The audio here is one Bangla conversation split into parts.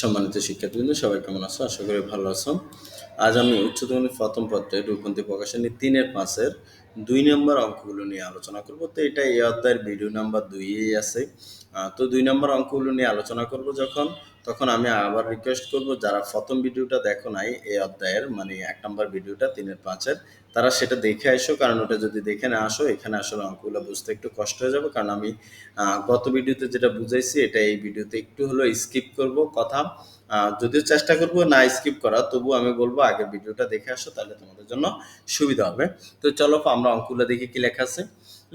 সম্মানিত শিক্ষার্থীবৃন্দ, সবাই কেমন আছো? আশা করি ভালো আছো। আজ আমি উচ্চতম প্রথম পত্রে রূপন্থী প্রকাশনী তিনের পাঁচের দুই নম্বর অঙ্কগুলো নিয়ে আলোচনা করব। তো এটা এই অধ্যায়ের ভিডিও নাম্বার দুইয়েই আছে। তো দুই নম্বর অঙ্কগুলো নিয়ে আলোচনা করব যখন তখন আমি আবার রিকোয়েস্ট করব, যারা প্রথম ভিডিওটা দেখো নাই, এই অধ্যায়ের মানে এক নম্বর ভিডিওটা তিনের পাঁচের, তারা সেটা দেখে আসো, কারণ ওটা যদি দেখে না আসো, এখানে আসলে অঙ্কগুলো বুঝতে একটু কষ্ট হয়ে যাবে, কারণ আমি গত ভিডিওতে যেটা বুঝাইছি, এটা এই ভিডিওতে একটু হলো স্কিপ করব কথা। যদিও চেষ্টা করব না স্কিপ করা তবু আমি বলব আগের ভিডিওটা দেখে আসো, তাহলে তোমাদের জন্য সুবিধা হবে। তো চলো, আমরা অঙ্কগুলো দেখি কি লেখা আছে।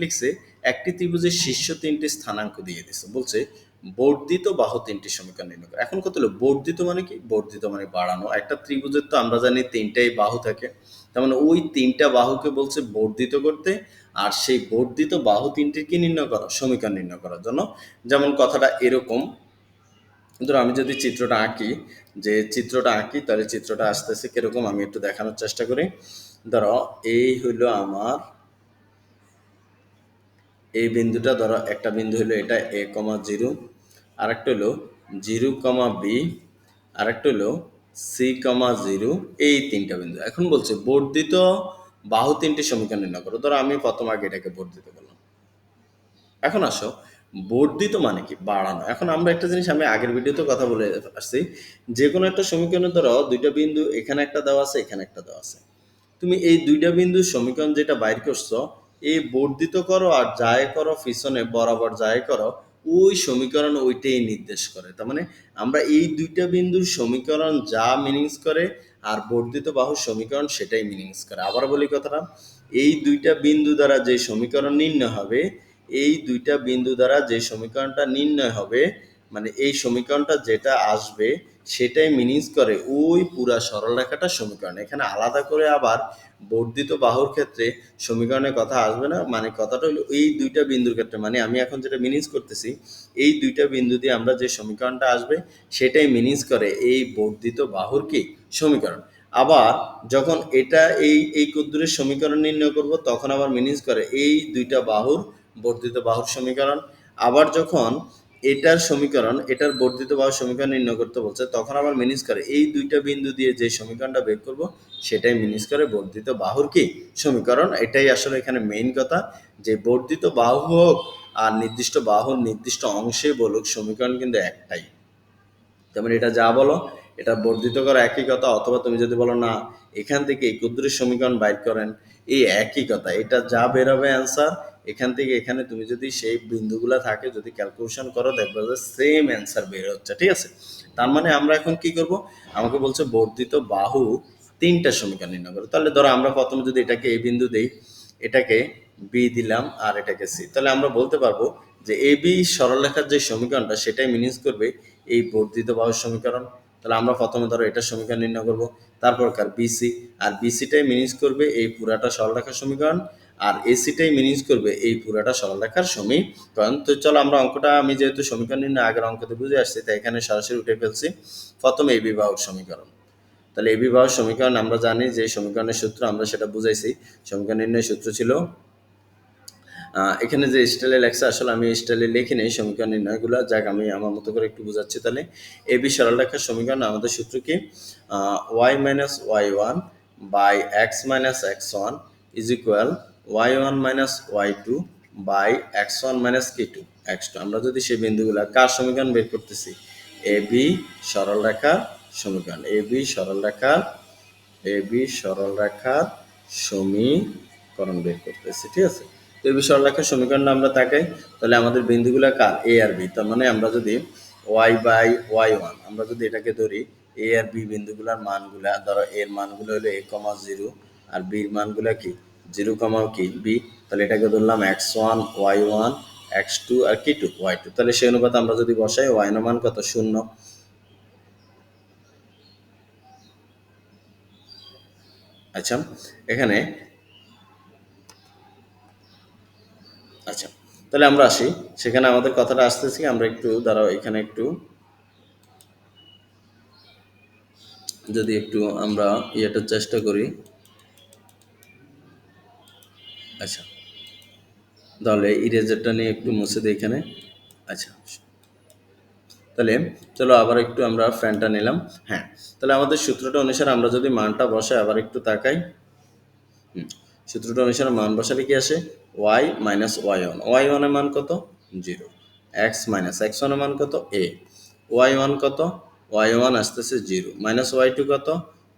লিখছে, একটি ত্রিভুজের শীর্ষ তিনটি স্থানাঙ্ক দিয়ে দিছে, বলছে বর্ধিত বাহু তিনটি সমীকরণ নির্ণয় করো। এখন কত হলো? বর্ধিত মানে কি? বর্ধিত মানে বাড়ানো। একটা ত্রিভুজের তো আমরা জানি তিনটাই বাহু থাকে। তার মানে ওই তিনটা বাহুকে বলছে বর্ধিত করতে, আর সেই বর্ধিত বাহু তিনটির কি নির্ণয় করা? সমীকরণ নির্ণয় করার জন্য। যেমন কথাটা এরকম, ধরো আমি যদি চিত্রটা আঁকি, যে চিত্রটা আঁকি, তাহলে চিত্রটা আসতেছে কীরকম? আমি একটু দেখানোর চেষ্টা করি। ধরো এই হইল আমার, এই বিন্দুটা ধরো একটা বিন্দু হলো এটা এ কমা জিরো আরেকটা হলো জিরো কমা বি, আরেকটা হলো সি কমা জিরো, এই তিনটা বিন্দু। এখন বলছে বর্ধিত বাহু তিনটি সমীকরণ নির্ণয় করো। ধরো আমি প্রথম আগে এটাকে বর্ধিত করলাম। এখন আসো, বর্ধিত মানে কি? বাড়ানো। এখন আমরা একটা জিনিস আমি আগের ভিডিওতে কথা বলে আসছি। যে কোনো একটা সমীকরণে ধরো দুইটা বিন্দু, এখানে একটা দেওয়া আছে, এখানে একটা দেওয়া আছে। তুমি এই দুইটা বিন্দু সমীকরণ যেটা বাইর করছ এই বর্ধিত করো আর যাই করো, পিছনে বরাবর যাই করো ওই সমীকরণ ওইটাই নির্দেশ করে। তার মানে আমরা এই দুইটা বিন্দুর সমীকরণ যা মিনিংস করে আর বর্ধিত বাহু সমীকরণ সেটাই মিনিংস করে। আবার বলি কথাটা, এই দুইটা বিন্দু দ্বারা যে সমীকরণ নির্ণয় হবে, এই দুইটা বিন্দু দ্বারা যে সমীকরণটা নির্ণয় হবে মানে এই সমীকরণটা যেটা আসবে সেটাই মিনিংস করে ওই পুরা সরলরেখাটা সমীকরণ। এখানে আলাদা করে আবার বর্ধিত বাহুর ক্ষেত্রে সমীকরণের কথা আসবে না মানে কথাটা হলো এই দুইটা বিন্দুর ক্ষেত্রে। মানে আমি এখন যেটা মিনিংস করতেছি, এই দুইটা বিন্দু দিয়ে আমরা যে সমীকরণটা আসবে সেটাই মিনিংস করে এই বর্ধিত বাহুর কি? সমীকরণ। আবার যখন এটা এই এই কদ্দুরের সমীকরণ নির্ণয় করব, তখন আবার মিনিংস করে এই দুইটা বাহুর বর্ধিত বাহুর সমীকরণ। আবার যখন এটার সমীকরণ, এটার বর্ধিত বাহুর সমীকরণ নির্ণয় করতে বলছে, তখন আবার মিনিস করে। এই দুইটা বিন্দু দিয়ে যে সমীকরণটা বের করব, সেটাই মিনিস করে বর্ধিত বাহুর কি? সমীকরণ। এটাই আসলে এখানে মেইন কথা। যে বর্ধিত বাহু হোক আর নির্দিষ্ট বাহুর নির্দিষ্ট অংশে বলুক, সমীকরণ কিন্তু একটাই। যেমন এটা যা বলো, এটা বর্ধিত করা একই কথা, অথবা তুমি যদি বলো, না, এখান থেকে এই ক্ষুদ্রের সমীকরণ বাইর করেন। এই একই কথা। এটা যা বেরোবে অ্যান্সার এখান থেকে এখানে তুমি যদি সেই বিন্দুগুলো থাকে, যদি ক্যালকুলেশন করো, দেখবে যে সেম অ্যান্সার বের হচ্ছে, ঠিক আছে? তার মানে আমরা এখন কি করব? আমাকে বলছে বর্ধিত বাহু তিনটা সমীকরণ নির্ণয় করো। তাহলে ধরো আমরা প্রথমে যদি এটাকে এই বিন্দু দেই, এটাকে বি দিলাম আর এটাকে সি তাহলে আমরা বলতে পারব যে এ বি সরলরেখার যে সমীকরণটা, সেটাই মিনিস করবে এই বর্ধিত বাহুর সমীকরণ। তাহলে আমরা প্রথমে ধরো এটার সমীকরণ নির্ণয় করব, তারপর কার? বিসি আর বিসিটাই মিনিস করবে এই পুরাটা সরলরেখার সমীকরণ। আর এসিটাই মিনিস করবে এই পুরাটা সরলরেখার সমীকরণ তো চলো আমরা অঙ্কটা, আমি যেহেতু সমীকরণ নির্ণয় আগের অঙ্কতে বুঝে আসছি, তাই এখানে সরাসরি উঠে ফেলছি। প্রথমে এই বিবাহ সমীকরণ। তাহলে এই বিবাহ সমীকরণ, আমরা জানি যে সমীকরণের সূত্র, আমরা সেটা বুঝাইছি। সমীকরণ নির্ণয় সূত্র ছিল এখানে যে স্টাইলে লেখছে, আসলে আমি স্টাইলে লিখি নেই সমীকরণ নির্ণয়গুলো। যাক, আমি আমার মতো করে একটু বোঝাচ্ছি তাহলে। এ বি সরল সরলরেখার সমীকরণ, আমাদের সূত্র কি? Y minus Y one by X minus X one is equal Y one minus Y two by X one minus two X two আমরা যদি সেই বিন্দুগুলো কার সমীকরণ বের করতেছি? এ বি সরলরেখার সমীকরণ। এ বি সরলরেখার এ বি সরলরেখার সমীকরণ বের করতেছি, ঠিক আছে? তো এই বি সরলরেখার সমীকরণ আমরা তাকাই তাহলে আমাদের বিন্দুগুলো কার? এ আর বি। তার মানে আমরা যদি ওয়াই বাই ওয়াই ওয়ান আমরা যদি এটাকে ধরি, এ আর বি বিন্দুগুলোর মানগুলা, ধরো এর মানগুলো হলো এ কমা জিরো, আর বির মানগুলা কি? জিরো কমা কি? বি তাহলে এটাকে ধরলাম X one Y one X two আর কি টু ওয়াই টু তাহলে সেই অনুপাতে আমরা যদি বসাই ওয়াই মান কত? শূন্য। আচ্ছা এখানে আচ্ছা তাহলে আমরা আসি। সেখানে আমাদের কথাটা আসতেছি, আমরা একটু, দাঁড়াও, এখানে একটু। যদি একটু আমরা ইয়েটার চেষ্টা করি। আচ্ছা। তাহলে ইরেজারটা নিয়ে একটু মুছে দিই এখানে। আচ্ছা। তাহলে চলো আবার একটু আমরা ফ্যানটা নিলাম। হ্যাঁ তাহলে আমাদের সূত্রটা অনুসারে আমরা যদি মানটা বসাই আবার একটু তাকাই। হুম, সূত্রটা অনুসারে মান বসালে কি আসে? Y minus Y one Y ওয়ানের মান কত? জিরো এক্স মাইনাস এক্স ওয়ানের মান কত? এ ওয়াই ওয়ান কত? ওয়াই ওয়ান আসতেছে জিরো মাইনাস ওয়াই টু কত?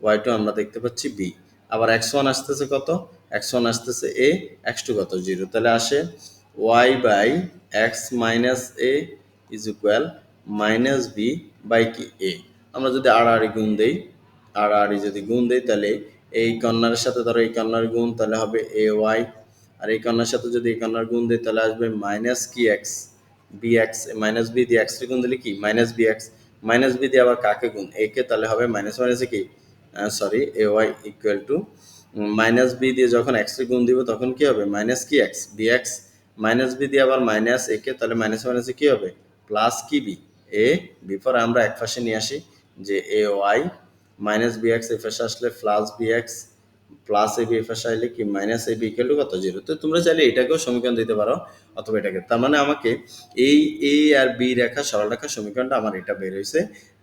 ওয়াই টু আমরা দেখতে পাচ্ছি বি আবার এক্স ওয়ান আসতেছে কত? এক্স ওয়ান আসতেছে এ এক্স টু কত? জিরো তাহলে আসে Y by X minus A is equal minus B by কি? এ আমরা যদি আড়াআড়ি গুণ দেই আড়াআড়ি যদি গুণ দেই, তাহলে এই কর্নারের সাথে ধরো এই কর্নার গুণ, তাহলে হবে এ ওয়াই আর এই কর্নার সাথে যদি এই কর্নার গুণ দেই, তাহলে আসবে মাইনাস কি X B X minus B দিয়ে এক্স গুণ দিলে কি? Minus B X minus B দিয়ে আবার কাকে গুণ? এ কে, তাহলে হবে মাইনাস মাইনাসে কি? Sorry A Y equal to minus B দিয়ে যখন এক্স গুণ দিব, তখন কি হবে? মাইনাস কি X B X minus B দিয়ে আবার মাইনাস এ কে, তাহলে মাইনাস মাইনাসে কি হবে? প্লাস কি বি এ বিফোর আমরা এক পাশে নিয়ে আসি যে A Y minus B X A পাশে আসলে plus B X plus A B A পাশে আসলে কি? Minus A B equal to কত? জিরো তো তোমরা চাইলে এটাকেও সমীকরণ দিতে পারো অথবা এটাকে। তার মানে আমাকে এই এ আর বি রেখা, সরল রেখা সমীকরণটা আমার এটা বের হয়েছে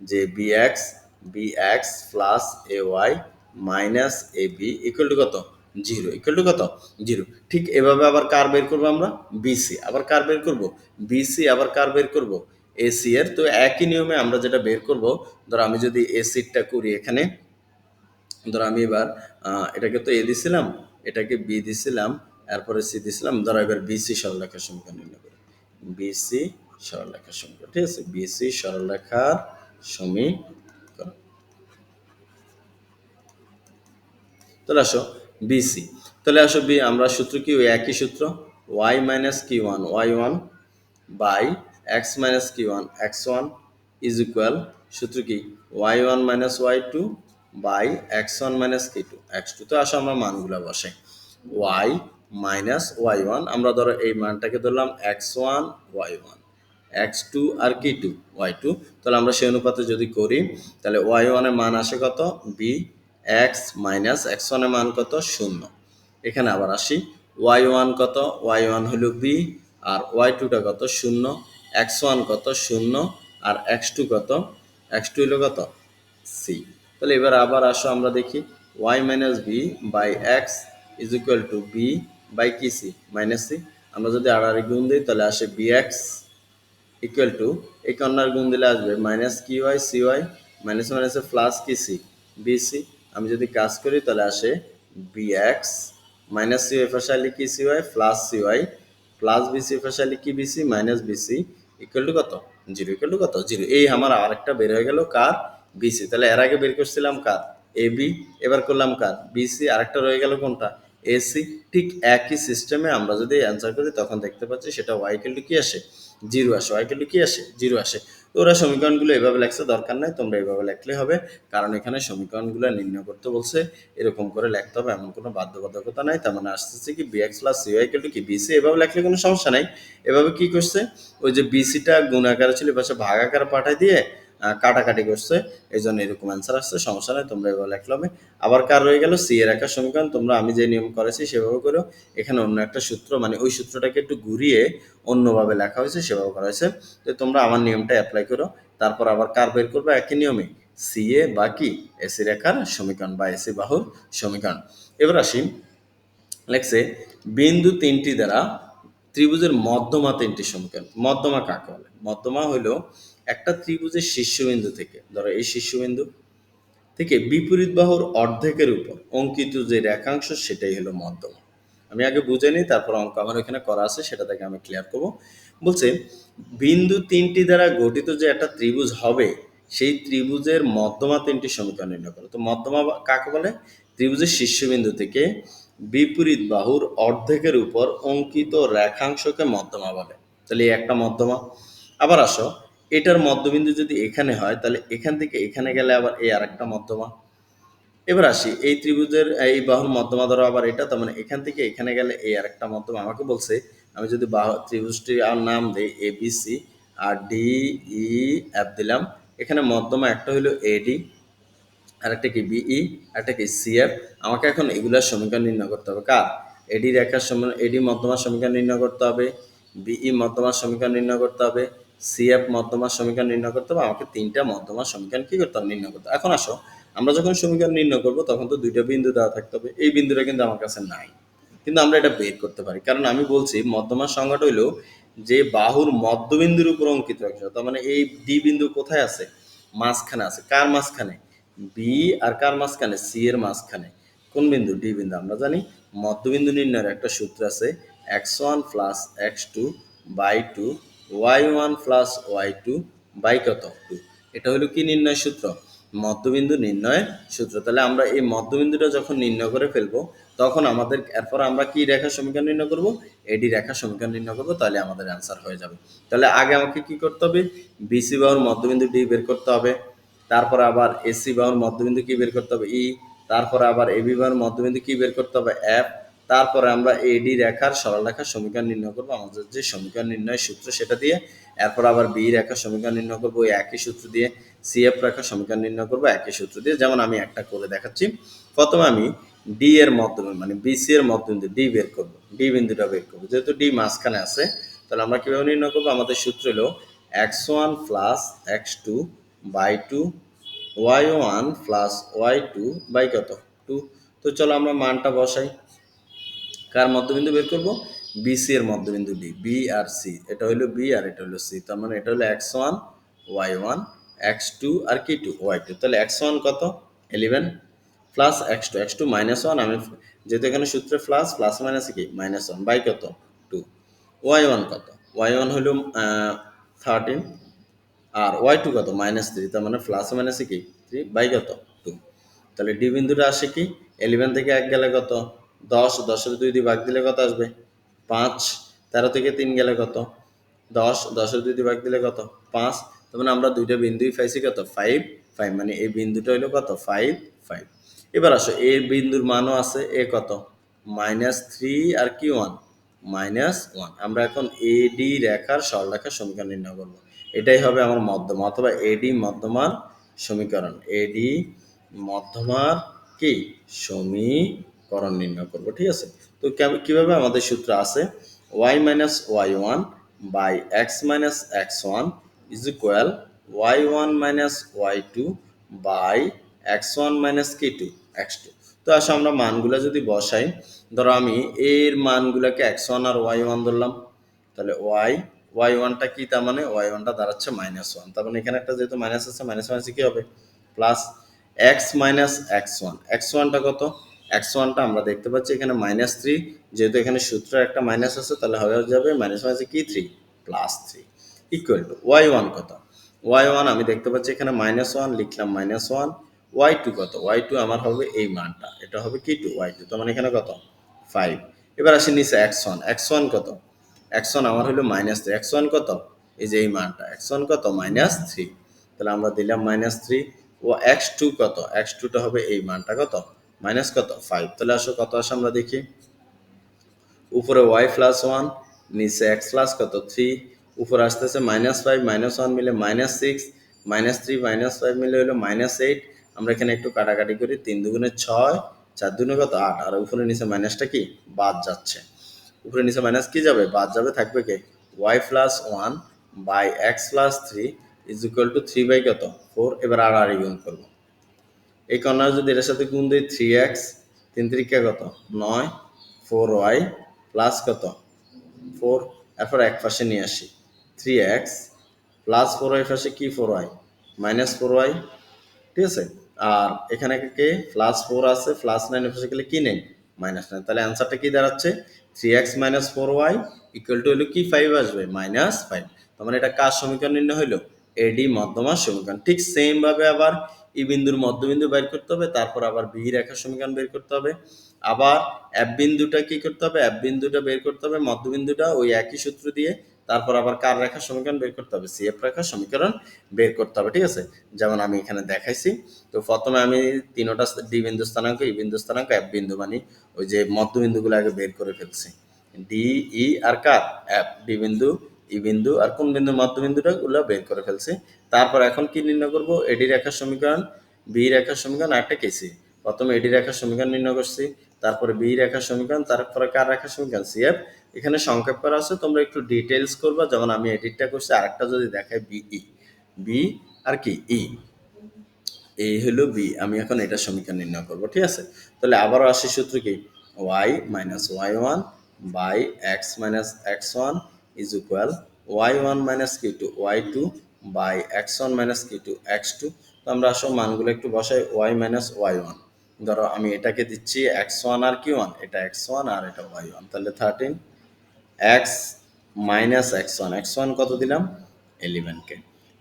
যে B X B X plus A Y minus A B equal to কত? জিরো। ইকুয়াল টু কত? জিরো। ঠিক এভাবে আবার কার বের করব আমরা? বিসি আবার কার বের করব? বিসি আবার কার বের করব? এসি এর। তো একই নিয়মে আমরা যেটা বের করব, ধরো আমি যদি এসিটা করি এখানে, ধরো আমি এবার এটাকে তো এ দিছিলাম, এটাকে বি দিছিলাম, এরপরে সি দিছিলাম, ধরো এবার বিসি সরলরেখার সমীকরণ নির্ণয় করি। বিসি সরলরেখার সমীকরণ। ঠিক আছে? বিসি সরলরেখার সমীকরণ। তাহলে আসো বিসি তাহলে আসো বি আমরা সূত্র কি? ওই একই সূত্র। ওয়াই মাইনাস কি one Y one by X minus কি one X one is equal সূত্র কি? Y one minus Y two by X one minus কি টু এক্স টু তো আসো আমরা মানগুলো বসাই ওয়াই মাইনাস ওয়াই ওয়ান আমরা ধরো এই মানটাকে ধরলাম X one Y one X two আর কি টু ওয়াই টু তাহলে আমরা সেই অনুপাতে যদি করি, তাহলে ওয়াই ওয়ানের মান আসে কত? বি এক্স মাইনাস এক্স ওয়ানের মান কত? শূন্য। এখানে আবার আসি। ওয়াই ওয়ান কত? ওয়াই ওয়ান হলো বি আর ওয়াই টুটা কত? শূন্য। এক্স ওয়ান কত? শূন্য। আর এক্স টু কত? এক্স টু হলো কত? সি তাহলে এবার আবার আসো আমরা দেখি। Y minus B by X is equal to B by কি সি মাইনাস সি আমরা যদি আড়াআড়ি গুণ দিই, তাহলে আসে বি এক্স ইকুয়াল টু এই কর্নার গুণ দিলে আসবে মাইনাস কি ওয়াই সি ওয়াই মাইনাস মাইনাসে প্লাস কি সি বি সি আমি যদি কাজ করি, তাহলে আসে বি এক্স মাইনাস সি পাশে আসলে কি C Y plus C Y plus B C পাশে আসলে কি BC minus BC equal to কত? জিরো ইকুয়াল টু কত? জিরো এই আমার আরেকটা বের হয়ে গেল কার? বিসি তাহলে এর আগে বের করছিলাম কার? এ বি এবার করলাম কার? বিসি আরেকটা রয়ে গেল কোনটা? এসি ঠিক একই সিস্টেমে আমরা যদি অ্যান্সার করি, তখন দেখতে পাচ্ছি সেটা ওয়াই ইকুয়াল টু কি আসে? জিরো আসে। ওয়াই ইকুয়াল টু কি আসে? জিরো আসে। তো ওরা সমীকরণগুলো এভাবে লেখছে, দরকার নাই, তোমরা এভাবে লেখলে হবে। কারণ এখানে সমীকরণগুলো নির্ণয় করতে বলছে, এরকম করে লিখতে হবে, এমন কোনো বাধ্যবাধকতা নাই। তার মানে আসতেছে কি BX plus C Y equal to কি? বিসি এভাবে লেখলে কোনো সমস্যা নাই। এভাবে কি করছে? ওই যে বিসিটা গুণ আকারে ছিল পাশে ভাগ আকারে দিয়ে কাটাকাটি করছে এই জন্য এরকম অ্যান্সার আসছে, সমস্যা নাই, তোমরা এভাবে লেখলে হবে আবার কার রয়ে গেল? সি এর একটা সমীকরণ, তোমরা আমি যে নিয়ম করেছি সেভাবে করো এখানে অন্য একটা সূত্র মানে ওই সূত্রটাকে একটু ঘুরিয়ে অন্যভাবে লেখা হয়েছে, সেভাবে করা হয়েছে। তো তোমরা আমার নিয়মটা অ্যাপ্লাই করো, তারপর আবার কার বের করবে? একই নিয়মে। সি এ বা কি? এসি রেখার সমীকরণ বা এসি বাহুর সমীকরণ। এবার আসি। লেখছে, বিন্দু তিনটি দ্বারা ত্রিভুজের মধ্যমা তিনটি সমীকরণ। মধ্যমা কাকে বলে? মধ্যমা হলো একটা ত্রিভুজের শীর্ষবিন্দু থেকে, ধরো এই শীর্ষবিন্দু থেকে বিপরীত বাহুর অর্ধেকের উপর অঙ্কিত যে রেখাংশ সেটাই হলো মধ্যমা। আমি আগে বুঝে নিই, তারপর অঙ্ক আমার এখানে করা আছে, সেটা থেকে আমি ক্লিয়ার করব। বলছে, বিন্দু তিনটি দ্বারা গঠিত যে একটা ত্রিভুজ হবে, সেই ত্রিভুজের মধ্যমা তিনটি সমীকরণ নির্ণয় করো। তো মধ্যমা কাকে বলে? ত্রিভুজের শীর্ষবিন্দু থেকে বিপরীত বাহুর অর্ধেকের উপর অঙ্কিত রেখাংশকে মধ্যমা বলে। তাহলে এই একটা মধ্যমা। আবার আসো এটার মধ্যবিন্দু যদি এখানে হয়, তাহলে এখান থেকে এখানে গেলে আবার এই আরেকটা মধ্যমা। এবার আসি, এই ত্রিভুজের, এই বাহুর মধ্যমা ধরো আবার এটা, তার মানে এখান থেকে এখানে গেলে এই আরেকটা মধ্যমা আমাকে বলছে, আমি যদি বাহু ত্রিভুজটি আর নাম দিই এ বি সি আর ডি ই এফ দিলাম, এখানে মধ্যমা একটা হলো এডি আর একটা কি বিই একটা কি সিএফ আমাকে এখন এগুলার সমীকরণ নির্ণয় করতে হবে। কার? এডি রেখার সমীকরণ এডি মধ্যমার সমীকরণ নির্ণয় করতে হবে বিই মধ্যমার সমীকরণ নির্ণয় করতে হবে সি এফ মধ্যমার সমীকরণ নির্ণয় করতে হবে, আমাকে তিনটা মধ্যমার সমীকরণ কি করতে হবে? নির্ণয় করতে এখন আসো, আমরা যখন সমীকরণ নির্ণয় করব, তখন তো দুইটা বিন্দু দেওয়া থাকতে হবে। এই বিন্দুটা কিন্তু আমার কাছে নাই। কিন্তু আমরা এটা বের করতে পারি। কারণ আমি বলছি মধ্যমার সংজ্ঞাটা হইল যে বাহুর মধ্যবিন্দুর উপর অঙ্কিত অংশ। তার মানে এই ডি বিন্দু কোথায় আছে? মাঝখানে আছে। কার মাঝখানে? বি আর কার মাঝখানে? সি এর মাঝখানে। কোন বিন্দু? ডি বিন্দু। আমরা জানি মধ্যবিন্দু নির্ণয়ের একটা সূত্র আছে X one plus X two by two Y one plus Y two by কত? টু এটা হলো কি নির্ণয় সূত্র? মধ্যবিন্দু নির্ণয়ের সূত্র। তাহলে আমরা এই মধ্যবিন্দুটা যখন নির্ণয় করে ফেলব, তখন আমাদের এরপর আমরা কি রেখা সমীকরণ নির্ণয় করব? এডি রেখা সমীকরণ নির্ণয় করব, তাহলে আমাদের অ্যান্সার হয়ে যাবে। তাহলে আগে আমাকে কি করতে হবে? বিসি বাহুর মধ্যবিন্দু ডি বের করতে হবে। তারপর আবার এসি বাহুর মধ্যবিন্দু কি বের করতে হবে? ই তারপর আবার এবি বাহুর মধ্যবিন্দু কি বের করতে হবে? এফ তারপরে আমরা এডি রেখার সরল রেখার সমীকরণ নির্ণয় করব। আমাদের যে সমীকরণ নির্ণয় সূত্র সেটা দিয়ে, এরপর আবার বি রেখার সমীকরণ নির্ণয় করব একই সূত্র দিয়ে সিএফ রেখার সমীকরণ নির্ণয় করব, একই সূত্র দিয়ে। যেমন আমি একটা করে দেখাচ্ছি। প্রথমে আমি ডি এর মাধ্যমে মানে বিসি এর মধ্যবিন্দু ডি বের করব ডি বিন্দুটা বের করব। যেহেতু ডি মাঝখানে আছে, তাহলে আমরা কীভাবে নির্ণয় করব? আমাদের সূত্র হলো X one plus X two by two Y one plus Y two by কত? টু তো চলো আমরা মানটা বসাই। কার মধ্যবিন্দু বের করব? বিসি এর মধ্যবিন্দু ডি বি আর সি এটা হলো বি আর এটা হলো সি তার মানে এটা হলো X one Y one X two আর কি টু ওয়াই টু তাহলে এক্স ওয়ান কত? Eleven plus X two X two minus one আমি যেহেতু এখানে সূত্রে প্লাস প্লাস মাইনাস কি? মাইনাস ওয়ান বাই কত? টু ওয়াই ওয়ান কত? ওয়াই ওয়ান হলো থার্টিন আর ওয়াই টু কত? মাইনাস থ্রি তার মানে প্লাস মাইনাসে কি? থ্রি বাই কত? টু তাহলে ডি বিন্দুটা আসে কি? ইলেভেন থেকে এক গেলে কত? দশ, দশের দুই দিয়ে ভাগ দিলে কত আসবে? পাঁচ, তেরো থেকে তিন গেলে কত? দশ, দশের দুই দিয়ে ভাগ দিলে কত? পাঁচ, তার মানে আমরা দুইটা বিন্দুই পাইছি কত? ফাইভ ফাইভ মানে এই বিন্দুটা হইল কত? ফাইভ ফাইভ এবার আসো এ বিন্দুর মানও আছে এ কত? মাইনাস থ্রি আর কি ওয়ান মাইনাস ওয়ান আমরা এখন এডি রেখার সরলরেখার সমীকরণ নির্ণয় করব। এটাই হবে আমার মধ্যমা, অথবা এডি মধ্যমার সমীকরণ। এডি মধ্যমার কি? সমীকরণ নির্ণয় করব, ঠিক আছে? তো কীভাবে আমাদের সূত্র আছে? Y minus Y one by X minus X one is equal Y one minus Y two by X one minus কি টু এক্স টু তো আসো আমরা মানগুলো যদি বসাই, ধরো আমি এর মানগুলোকে এক্স ওয়ান আর ওয়াই ওয়ান ধরলাম। তাহলে ওয়াই ওয়াই ওয়ানটা কি তার মানে? ওয়াই ওয়ানটা দাঁড়াচ্ছে মাইনাস ওয়ান তার মানে এখানে একটা যেহেতু মাইনাস আছে মাইনাস মাইনাসে কি হবে? Plus X minus X one X ওয়ানটা কত? এক্স ওয়ানটা আমরা দেখতে পাচ্ছি এখানে মাইনাস থ্রি যেহেতু এখানে সূত্র একটা মাইনাস আছে, তাহলে হয়ে যাবে মাইনাস মাইনাসে কি three plus three equal to Y one কত? ওয়াই ওয়ান আমি দেখতে পাচ্ছি এখানে মাইনাস ওয়ান লিখলাম মাইনাস ওয়ান ওয়াই টু কত? ওয়াই টু আমার হবে এই মানটা। এটা হবে কি টু ওয়াই টু তার মানে এখানে কত? ফাইভ এবার আসি নিচে এক্স ওয়ান এক্স ওয়ান কত? এক্স ওয়ান আমার হলো মাইনাস থ্রি এক্স ওয়ান কত? এই যে এই মানটা। এক্স ওয়ান কত? মাইনাস থ্রি তাহলে আমরা দিলাম মাইনাস থ্রি ও এক্স টু কত? এক্স টুটা হবে এই মানটা কত? মাইনাস কত? ফাইভ তাহলে আসো কত আসে আমরা দেখি। উপরে ওয়াই প্লাস ওয়ান নিচে এক্স প্লাস কত? থ্রি উপরে আসতেছে মাইনাস ফাইভ মাইনাস ওয়ান মিলে minus six minus three minus five মিলে হলো মাইনাস এইট আমরা এখানে একটু কাটাকাটি করি, তিন দুগুণে ছয়, চার দুগুণে কত? আট। আর উপরে নিচে মাইনাসটা কি? বাদ যাচ্ছে। উপরে নিচে মাইনাস কি যাবে? বাদ যাবে, থাকবে কে? Y plus one by X plus three is equal to three by কত? ফোর এবার আর আর গুণ করব। এই কর্নার যদি এটার সাথে গুণ দিই থ্রি এক্স তিন তিরিকা কত? নয় ফোর ওয়াই প্লাস কত? ফোর এরপর এক পাশে নিয়ে আসি। Three X plus four Y পাশে কি four Y minus four Y ঠিক আছে? আর এখানে কে? প্লাস ফোর আছে প্লাস নাইন পাশে গেলে কি নেই? মাইনাস নাইন তাহলে অ্যান্সারটা কি দাঁড়াচ্ছে? Three X minus four Y equal to হলো কি? ফাইভ আসবে। মাইনাস ফাইভ তার মানে এটা কার সমীকরণ নির্ণয় হইল এডি মধ্যমার সমীকরণ। ঠিক সেম ভাবে আবার ই বিন্দুর মধ্যবিন্দু বের করতে হবে, তারপর আবার বি রেখার সমীকরণ বের করতে হবে। আবার এফ বিন্দুটা কি করতে হবে? এফ বিন্দুটা বের করতে হবে মধ্যবিন্দুটা ওই একই সূত্র দিয়ে, তারপর আবার কার রেখার সমীকরণ বের করতে হবে? সিএফ রেখার সমীকরণ বের করতে হবে, ঠিক আছে? যেমন আমি এখানে দেখাইছি, তো প্রথমে আমি তিনোটা ডি বিন্দু স্থানাঙ্ক ই বিন্দু স্থানাঙ্ক এফ বিন্দু মানে ওই যে মধ্যবিন্দুগুলো আগে বের করে ফেলছি। ডি ই আর কার? এফ ডি বিন্দু ই বিন্দু আর কোন বিন্দু মধ্যবিন্দুটা ওগুলো বের করে ফেলছি। তারপর এখন কি নির্ণয় করব? এডি রেখার সমীকরণ বি রেখার সমীকরণ একটা কেসি। প্রথমে এডি রেখার সমীকরণ নির্ণয় করছি, তারপরে বি রেখার সমীকরণ, তারপরে কার রেখার সমীকরণ? সিএফ এখানে সংক্ষেপ করা আছে, তোমরা একটু ডিটেলস করবা, যেমন আমি এডিটটা করছি, আরেকটা যদি দেখাই বিই বি আর কি? ই এই হলো বি আমি এখন এটা সমীকরণ নির্ণয় করব, ঠিক আছে? তাহলে আবারও আসি সূত্র কি? Y minus Y one by X minus X one is equal Y one minus কি two Y two by X one minus কি টু এক্স টু তো আমরা আসলে মানগুলো একটু বসাই ওয়াই মাইনাস ওয়াই ওয়ান ধরো আমি এটাকে দিচ্ছি এক্স ওয়ান আর কি ওয়ান এটা এক্স ওয়ান আর এটা ওয়াই ওয়ান তাহলে thirteen X minus X one X one কত দিলাম? এলিভেনকে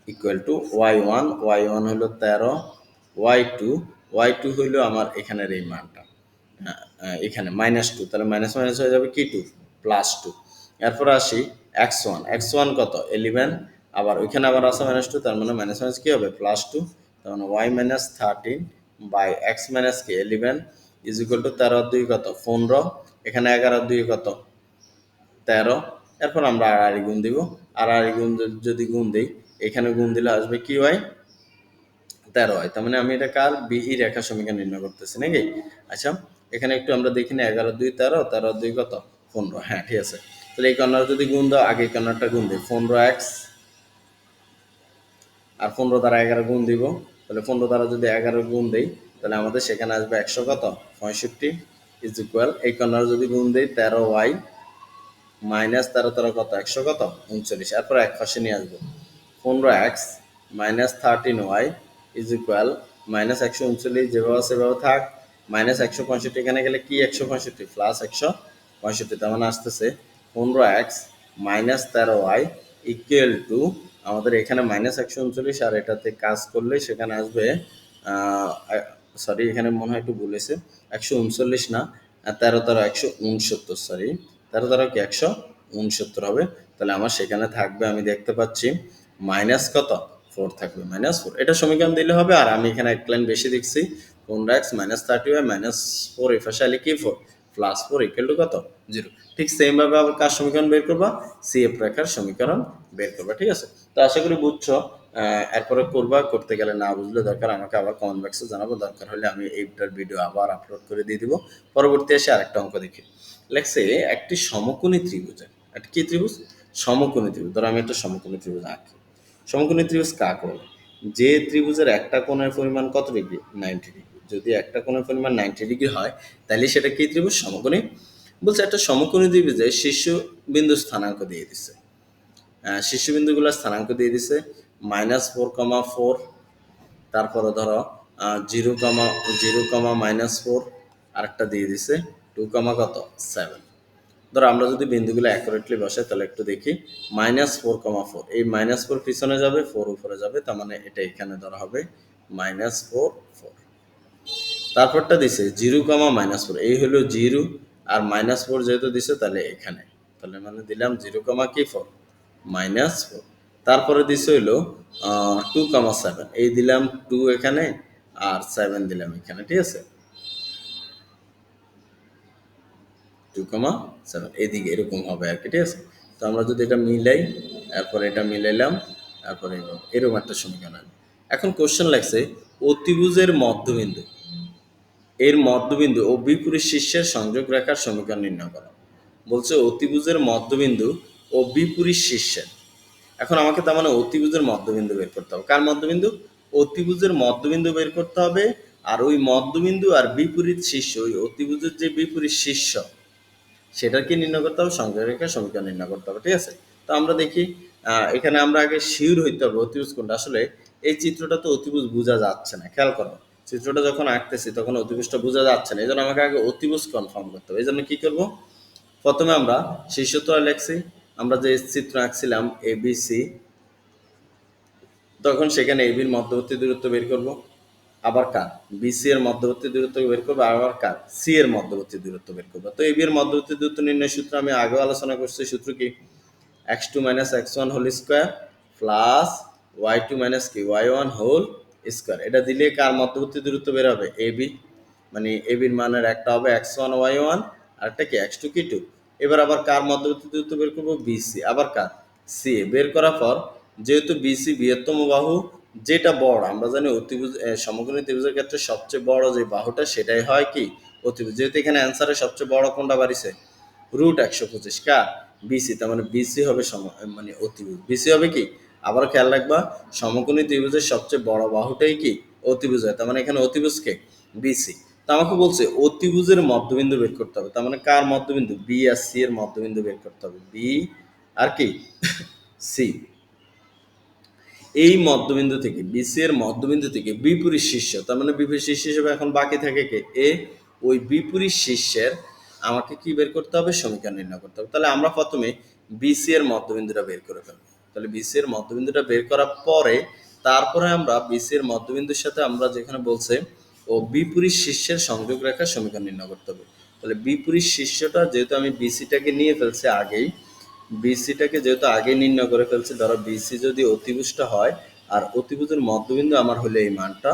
equal to Y one Y one হলো তেরো ওয়াই টু ওয়াই টু হইল আমার এখানের এই মানটা। এখানে মাইনাস টু তাহলে মাইনাস মাইনাস হয়ে যাবে কি টু প্লাস টু এরপর আসি এক্স ওয়ান এক্স ওয়ান কত? এলিভেন আবার ওইখানে আবার আছে মাইনাস টু তার মানে মাইনাস মাইনাস কি হবে? প্লাস টু তার মানে Y minus thirteen by X minus কি? এলিভেন ইজ ইকুয়াল টু তেরো দুই কত? পনেরো। এখানে এগারো দুই কত? তেরো। এরপর আমরা আড়াআড়ি গুণ দিব। আড়াআড়ি গুণ যদি গুণ দিই, এখানে গুণ দিলে আসবে কি হয় তেরো হয় তার মানে আমি এটা কার? বিই রেখা সমীকরণ নির্ণয় করতেছি, নাকি? আচ্ছা এখানে একটু আমরা দেখি না, এগারো দুই তেরো তেরো দুই কত? পনেরো। হ্যাঁ ঠিক আছে। তাহলে এই কর্নার যদি গুণ দাও, আগে কর্নারটা গুণ দিই। পনেরো এক্স আর পনেরো দ্বারা এগারো গুণ দিব। তাহলে পনেরো দ্বারা যদি এগারো গুণ দেই, তাহলে আমাদের সেখানে আসবে একশো কত? পঁয়ষট্টি ইজ ইকুয়াল এই কর্নার যদি গুণ দেই, তেরো ওয়াই মাইনাস তেরো তেরো কত? একশো কত? উনচল্লিশ। এরপর এক পাশে নিয়ে আসব। পনেরো X minus thirteen Y is equal minus একশো উনচল্লিশ যেভাবে সেভাবে থাক মাইনাস একশো পঁয়ষট্টি এখানে গেলে কি একশো পঁয়ষট্টি? প্লাস একশো পঁয়ষট্টি। তার মানে আসতেছে পনেরো এক্স মাইনাস তেরো ওয়াই ইকুয়াল টু আমাদের এখানে মাইনাস একশো উনচল্লিশ আর এটাতে কাজ করলে সেখানে আসবে সরি এখানে মনে হয় একটু বলেছে একশো উনচল্লিশ না তেরো তেরো, একশো উনসত্তর সরি তেরো তেরো কি একশো উনসত্তর হবে? তাহলে আমার সেখানে থাকবে, আমি দেখতে পাচ্ছি মাইনাস কত? ফোর থাকবে মাইনাস ফোর এটা সমীকরণ দিলে হবে, আর আমি এখানে এক লাইন বেশি দেখছি, পনেরো X minus thirty Y minus four এফাশে আলি কি four plus four equal to কত? জিরো ঠিক সেম ভাবে আবার কার সমীকরণ বের করবা? সিএফ রেখার সমীকরণ বের করবা, ঠিক আছে? তো আশা করি বুঝছ এরপরে করবা, করতে গেলে না বুঝলে দরকার, আমাকে আবার কমেন্ট বক্সে জানাব, দরকার হলে আমি এইটার ভিডিও আবার আপলোড করে দিয়ে দিব। পরবর্তী এসে আরেকটা অঙ্ক দেখি। লেখছে একটি সমকোণী ত্রিভুজ, একটা কি ত্রিভুজ? সমকোণী ত্রিভুজ। ধরো আমি একটা সমকোণী ত্রিভুজ আঁকি। সমকোণী ত্রিভুজ কাকে বলে? যে ত্রিভুজের একটা কোণের পরিমাণ কত ডিগ্রি? নাইনটি ডিগ্রি যদি একটা কোণের পরিমাণ নাইনটি ডিগ্রি হয় তাহলে সেটা কি ত্রিভুজ? সমকোণী। বলছে একটা সমকোণী ত্রিভুজে শীর্ষ বিন্দু স্থানাঙ্ক দিয়ে দিছে। আহ, শীর্ষবিন্দুগুলোর স্থানাঙ্ক দিয়ে দিছে মাইনাস ফোর কমা ফোর তারপরে ধরো zero comma zero comma minus four আরেকটা দিয়ে দিছে টু কমা কত? সেভেন ধরো আমরা যদি বিন্দুগুলো অ্যাকুরেটলি বসাই তাহলে একটু দেখি। মাইনাস ফোর কমা ফোর এই মাইনাস ফোর পিছনে যাবে ফোর উপরে যাবে তার মানে এটা এখানে ধরা হবে মাইনাস ফোর ফোর তারপরটা দিছে জিরো কমা মাইনাস ফোর এই হলো জিরো আর মাইনাস ফোর যেহেতু দিছে, তাহলে এখানে। তাহলে মানে দিলাম জিরো কমা কি ফোর মাইনাস ফোর তারপরে দিছে হইল টু কমা সেভেন এই দিলাম টু এখানে আর সেভেন দিলাম এখানে, ঠিক আছে? টু কমা সেভেন এদিকে এরকম হবে আর কি, ঠিক আছে? তো আমরা যদি এটা মিলাই তারপরে এটা মিলাইলাম তারপরে এরকম- একটা সমীকরণ। এখন কোশ্চেন লাগছে, অতিভুজের মধ্যবিন্দু। এর মধ্যবিন্দু ও বিপরীত শীর্ষের সংযোগ রেখার সমীকরণ নির্ণয় করা। বলছে অতিভুজের মধ্যবিন্দু ও বিপরীত শীর্ষের। এখন আমাকে তার মানে অতিভুজের মধ্যবিন্দু বের করতে হবে। কার মধ্যবিন্দু? অতিভুজের মধ্যবিন্দু বের করতে হবে আর ওই মধ্যবিন্দু আর বিপরীত শীর্ষ, ওই অতিভুজের যে বিপরীত শীর্ষ সেটার কি নির্ণয় করতে হবে, সংযোগ রেখার সমীকরণ নির্ণয় করতে হবে, ঠিক আছে? তো আমরা দেখি এখানে আমরা আগে শিওর হইতে হবে, অতিভুজ কোনটা? আসলে এই চিত্রটা তো অতিভুজ বোঝা যাচ্ছে না, খেয়াল করো। চিত্রটা যখন আঁকতেছি, তখন অতিভুজটা বোঝা যাচ্ছে না। এই জন্য আমাকে আগে অতিভুজ কনফার্ম করতে হবে। এই জন্য কি করব? প্রথমে আমরা শীর্ষতলা লেখছি, আমরা যে চিত্র আঁকছিলাম এ বি সি তখন সেখানে এবির মধ্যবর্তী দূরত্ব বের করব। আবার কার? বিসি এর মধ্যবর্তী দূরত্ব বের করব, আবার কার? সি এর মধ্যবর্তী দূরত্ব বের করব। তো এবি এর মধ্যবর্তী দূরত্ব নির্ণয় সূত্র আমি আগেও আলোচনা করছি, সূত্র কি? X two minus X one whole square plus Y two minus কি ওয়াই ওয়ান হোল স্কোয়ার এটা দিলে কার মধ্যবর্তী দূরত্ব বের হবে? এ বি মানে এবির মানের একটা হবে এক্স ওয়ান ওয়াই ওয়ান আর একটা কি? এক্স টু কি টু এবার আবার কার মধ্যবর্তী দূরত্ব বের করব? বিসি আবার কার? সি এ বের করার পর যেহেতু বিসি বৃহত্তম বাহু যেটা বড় আমরা জানি অতিভুজ এ, সমকোণী ত্রিভুজের ক্ষেত্রে সবচেয়ে বড় যে বাহুটা সেটাই হয় কি? অতিভুজ যেহেতু এখানে অ্যান্সারে সবচেয়ে বড় কোনটা বাড়িছে? রুট একশো পঁচিশ। কার? বিসি তার মানে বিসি হবে সম মানে অতিভুজ। বিসি হবে কি? আবার খেয়াল রাখবা, সমকোণী ত্রিভুজের সবচেয়ে বড় বাহুটাই কি? অতিভুজ হয়। তার মানে এখানে অতিভুজকে বিসি তা আমাকে বলছে অতিভুজের মধ্যবিন্দু বের করতে হবে। তার মানে কার মধ্যবিন্দু? বি আর সি এর মধ্যবিন্দু বের করতে হবে। বি আর কি? সি এই মধ্যবিন্দু থেকে বিসি এর মধ্যবিন্দু থেকে বিপরীত শীর্ষ, তার মানে বিপরীত শীর্ষ হিসেবে এখন বাকি থাকে কে? এ ওই বিপরীত শীর্ষের আমাকে কি বের করতে হবে? সমীকরণ নির্ণয় করতে হবে। তাহলে আমরা প্রথমে বিসি এর মধ্যবিন্দুটা বের করে ফেলব। তাহলে বিসি এর মধ্যবিন্দুটা বের করার পরে তারপরে আমরা বিসি এর মধ্যবিন্দুর সাথে আমরা যেখানে বলছে, ও বিপরীত শীর্ষের সংযোগ রেখার সমীকরণ নির্ণয় করতে হবে। তাহলে বিপরীত শীর্ষটা যেহেতু আমি বিসিটাকে নিয়ে ফেলছি আগেই বিসিটাকে যেহেতু আগে নির্ণয় করে ফেলছি, ধরো বিসি যদি অতিভুজটা হয়, আর অতিভুজের মধ্যবিন্দু আমার হলো এই মানটা,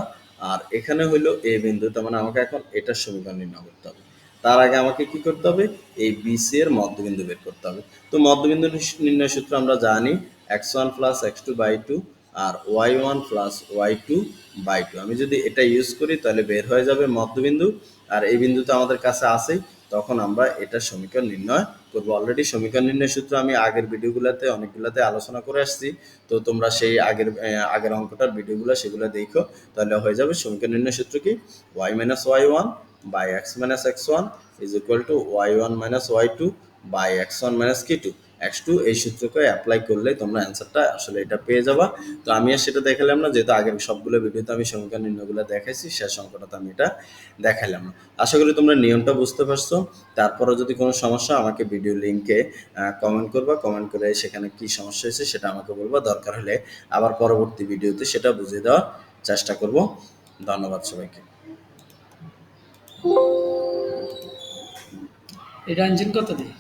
আর এখানে হলো এ বিন্দু, তার মানে আমাকে এখন এটার সমীকরণ নির্ণয় করতে হবে। তার আগে আমাকে কি করতে হবে? এই বিসি এর মধ্যবিন্দু বের করতে হবে। তো মধ্যবিন্দু নির্ণয় সূত্র আমরা জানি x one plus x two by two R y one plus y two by two আমি যদি এটা ইউজ করি, তাহলে বের হয়ে যাবে মধ্যবিন্দু। আর এই বিন্দু তো আমাদের কাছে আছেই। তখন আমরা এটার সমীকরণ নির্ণয় করব। অলরেডি সমীকরণ নির্ণয় সূত্র আমি আগের ভিডিওগুলোতে, অনেকগুলোতে আলোচনা করে আসছি। তো তোমরা সেই আগের আগের অঙ্কটার ভিডিওগুলো সেগুলো দেখো। তাহলে হয়ে যাবে সমীকরণ নির্ণয় সূত্র কি? Y minus y one by x minus x one is equal to y one minus y two by x one minus কি টু এক্স টু এই সূত্রকে অ্যাপ্লাই করলে তোমরা অ্যান্সারটা আসলে এটা পেয়ে যাবা। তো আমি আর সেটা দেখালাম না, যেহেতু আগের সবগুলো ভিডিওতে আমি সমীকরণ নির্ণয়গুলো দেখাইছি, শেষ অঙ্কটাতে আমি এটা দেখালাম না। আশা করি তোমরা নিয়মটা বুঝতে পারছ। তারপরে যদি কোনো সমস্যা, আমাকে ভিডিও লিঙ্কে কমেন্ট করবা। কমেন্ট করে সেখানে কি সমস্যা হয়েছে সেটা আমাকে বলবা। দরকার হলে আবার পরবর্তী ভিডিওতে সেটা বুঝিয়ে দেওয়ার চেষ্টা করব। ধন্যবাদ সবাইকে। এটা ইঞ্জিন কত দিই